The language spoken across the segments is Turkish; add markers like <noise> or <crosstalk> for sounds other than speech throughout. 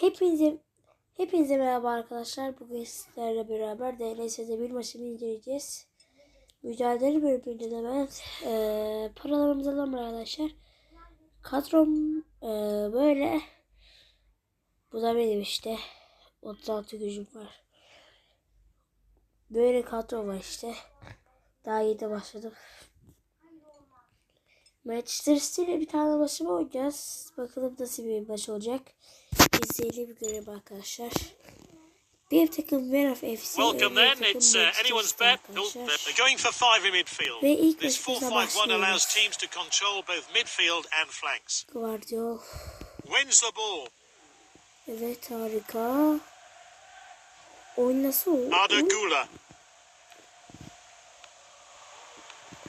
Hepinize hepinize merhaba arkadaşlar. Bugün sizlerle beraber DLS'de bir maçını inceleyeceğiz. Mücadele bölümünde de ben eee paralarımızı alalım arkadaşlar. Kadrom eee, böyle. Bu da benim işte. 36 gücüm var. Böyle kadro var işte. Daha iyi de başladım. Manchester City ile bir tane maçı oynayacağız. Bakalım nasıl bir maç olacak. İzleyelim görelim arkadaşlar. Bir takım Veraf FC. Welcome then. It's uh, anyone's bet. They're going for five in midfield. Ve ilk This maçımıza 4-5-1 allows teams to control both midfield and flanks. Guardiol. Wins the ball. Evet harika. Oyun nasıl? Arda Gula.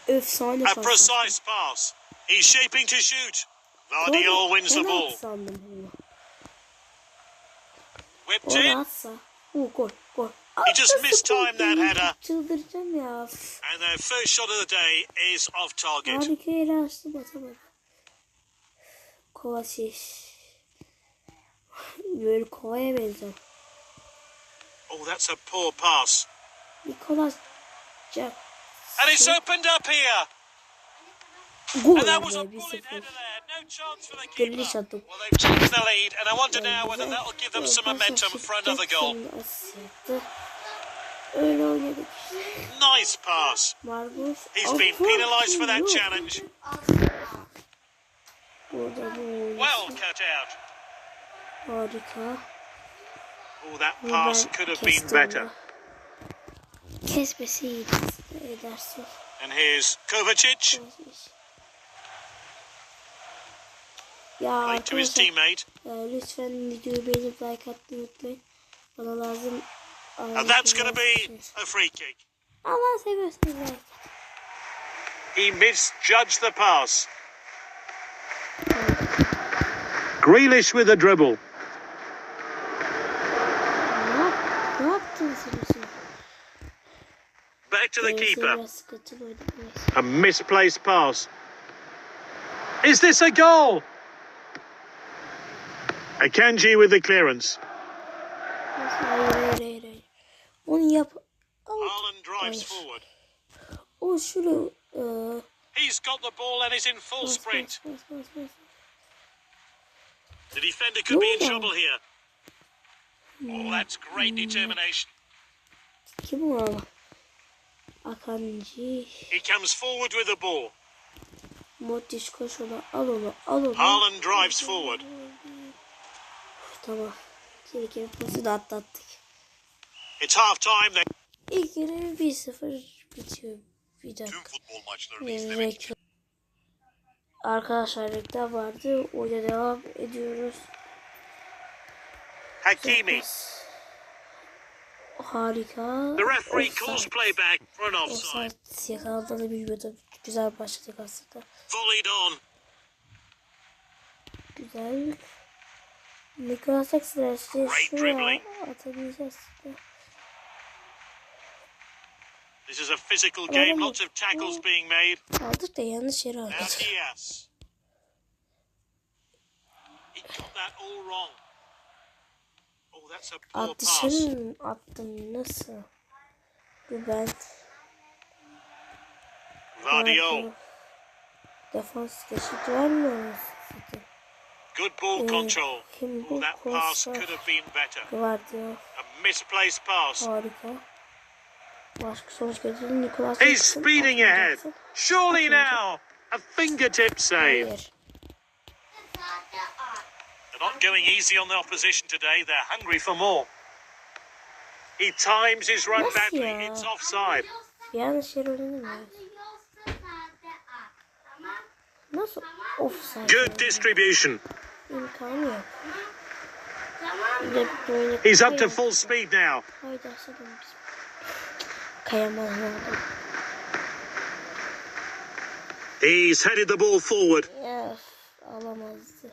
Efsane A precise pass. He's shaping to shoot. Vardiol wins the ball. Whipped in. Uh, gol gol. He just missed time that header. Çıldıracağım ya. Üf. And their first shot of the day is off target. Harika yere açtım atamadım. Kovacic. Böyle kovaya benziyor. Oh, that's a poor pass. And it's opened up here. Gol And that was a bullet header there. No chance for the keeper. Well, they've taken the lead, and I wonder now whether that'll give them some momentum for another goal. Jackson asist yaptı. Öyle oynadık. Nice pass. He's been penalised for that challenge. Burada bu oyun. Well cut out. Oh, that pass could have been better. onu. Kesmesi iyiydi. And here's Kovacic, Ya played to his arkadaşlar teammate. lütfen videoyu beğenip like atmayı unutmayın. Bana lazım. And that's going to be a free kick. Allah seversen like. He misjudged the pass. Grealish with a dribble. Ne, yap, ne yaptın sen şimdi? Back to the keeper. Biraz sıkıntılı oynadım. neyse. A misplaced pass. Is this a goal? Akanji with the clearance. Onu yap. Haaland drives Hayır. forward. O şunu. E, He's got the ball and is in full bas, sprint. The defender could be in trouble here. Oh, that's great determination. Kim o ama? Akanji. He comes forward with the ball. Modric koş ona. Al onu. Al onu. Haaland drives forward. Tamam. Gereken pası da atlattık. It's half time. They İlk yarı 1-0 bitiyor. Bir dakika. futbol maçları Ee, reklam. Arkadaşlar reklam vardı. Oyuna devam ediyoruz. Hakimi. Harika. The referee calls play back for an offside. Offside yakalandığını bilmiyordum. Güzel başladık aslında. Volleyed on. Güzel. Nikolas Jackson işte şuraya atabileceğiz. This is a physical game. Lots of tackles being made. Aldık da yanlış yere aldık. Wrong. Oh, attım nasıl? Bu ben. Vardiol. Defans geçit var mı? Good ball control. Oh, that pass could have been better. A misplaced pass. Harika. Başka sonuç getirdi. Nikolas He's speeding ahead. Surely now. A fingertip save. Hayır. They're not going easy on the opposition today. They're hungry for more. He times his run Nasıl badly. ya? It's offside. Yanlış yere oynamıyor. Nasıl? Offside. Good distribution. İmkanı yok. Bir He's up to full speed now. Haydi aşağıdan biz. Kayamaz oldu. He's headed the ball forward. Öf, alamazdı.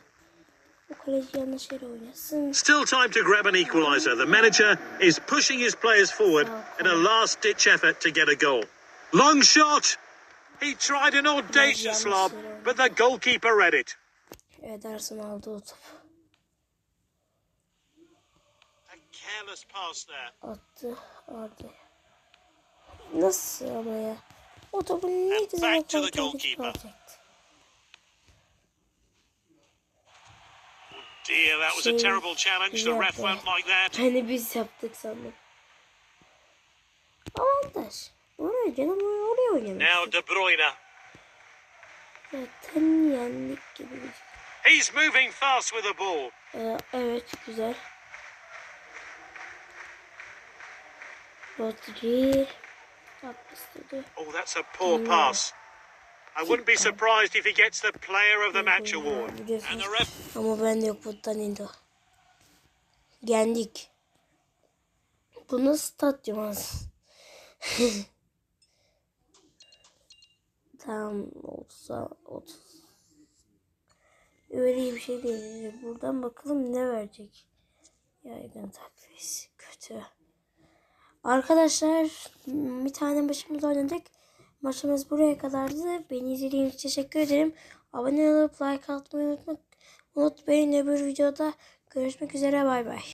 O kaleci yanlış yere oynasın. Still time to grab an equaliser. The manager is pushing his players forward in a last ditch effort to get a goal. Long shot. He tried an audacious lob, but the goalkeeper read it. Ederson aldı o topu. Attı. Arda. Nasıl ama ya? O topu ne güzel kontrol alacaktı. Dear, that was a Şey, terrible challenge. The ref won't like that. Hani biz yaptık sandım. Avantaj. Oraya canım oraya oynamış. Now De Bruyne. Zaten yendik gibi. bir- He's moving fast with the ball. Ee, evet güzel. Rodri. İstedi. Oh, that's a poor pass. I wouldn't be surprised if he gets the Player of the Match award. And the ref. Ama ben de yok bu Danilo. Yendik. Bu nasıl stadyum az? <laughs> tamam olsa 30. Öyle bir şey değil. Buradan bakalım ne verecek. Yaygın takviyesi kötü. Arkadaşlar bir tane başımız oynadık. Maçımız buraya kadardı. Beni izlediğiniz için teşekkür ederim. Abone olup like atmayı unutmayın. Unutmayın öbür videoda görüşmek üzere bay bay.